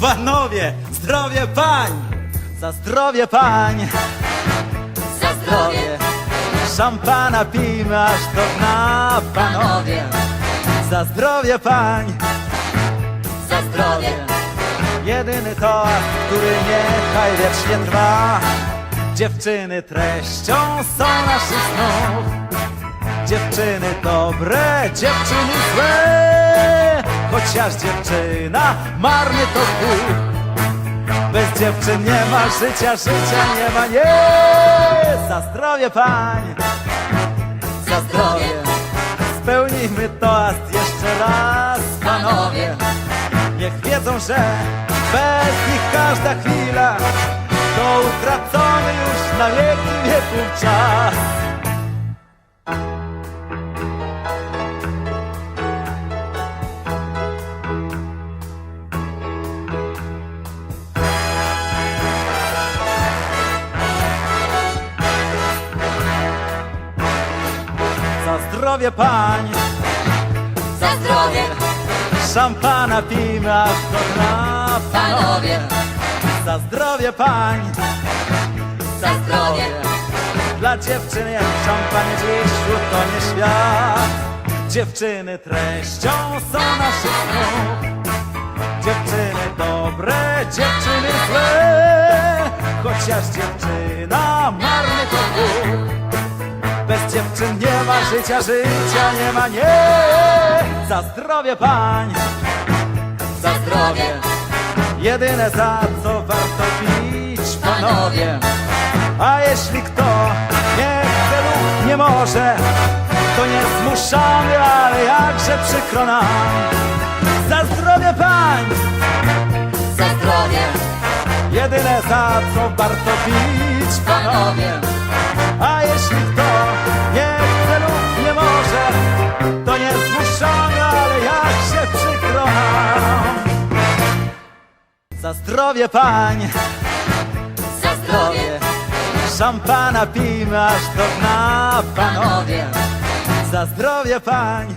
Panowie, zdrowie pań! Za zdrowie pań! Za zdrowie, Szampana pijmy aż do dna, panowie! Za zdrowie pań! za zdrowie, Jedyny toast, który niechaj wiecznie trwa. Dziewczyny treścią są naszych snów. Dziewczyny dobre, dziewczyny złe. Chociaż dziewczyna marny to Bóg Bez dziewczyn nie ma życia, życia nie ma, nie! Za zdrowie pań, za zdrowie, spełnijmy toast jeszcze raz panowie, Niech wiedzą, że bez nich każda chwila To utracony już na wieki wieków czas zdrowie pań, za zdrowie, szampana pijmy aż do dna panowie, Za zdrowie pań, za zdrowie, Dla dziewczyn jak szampanie dziś utonie świat. Dziewczyny treścią są naszych snów Dziewczyny dobre, dziewczyny złe. Chociaż dziewczyna marny to Bez dziewczyn nie ma życia, życia nie ma, nie. Za zdrowie pań, za zdrowie, jedyne za co warto pić panowie, A jeśli kto nie chce lub nie może, to nie zmuszamy, ale jakże przykro nam. Za zdrowie pań, za zdrowie, jedyne za co warto pić panowie, Za zdrowie pań, za zdrowie, szampana pijmy aż do dna, panowie. panowie, Za zdrowie pań,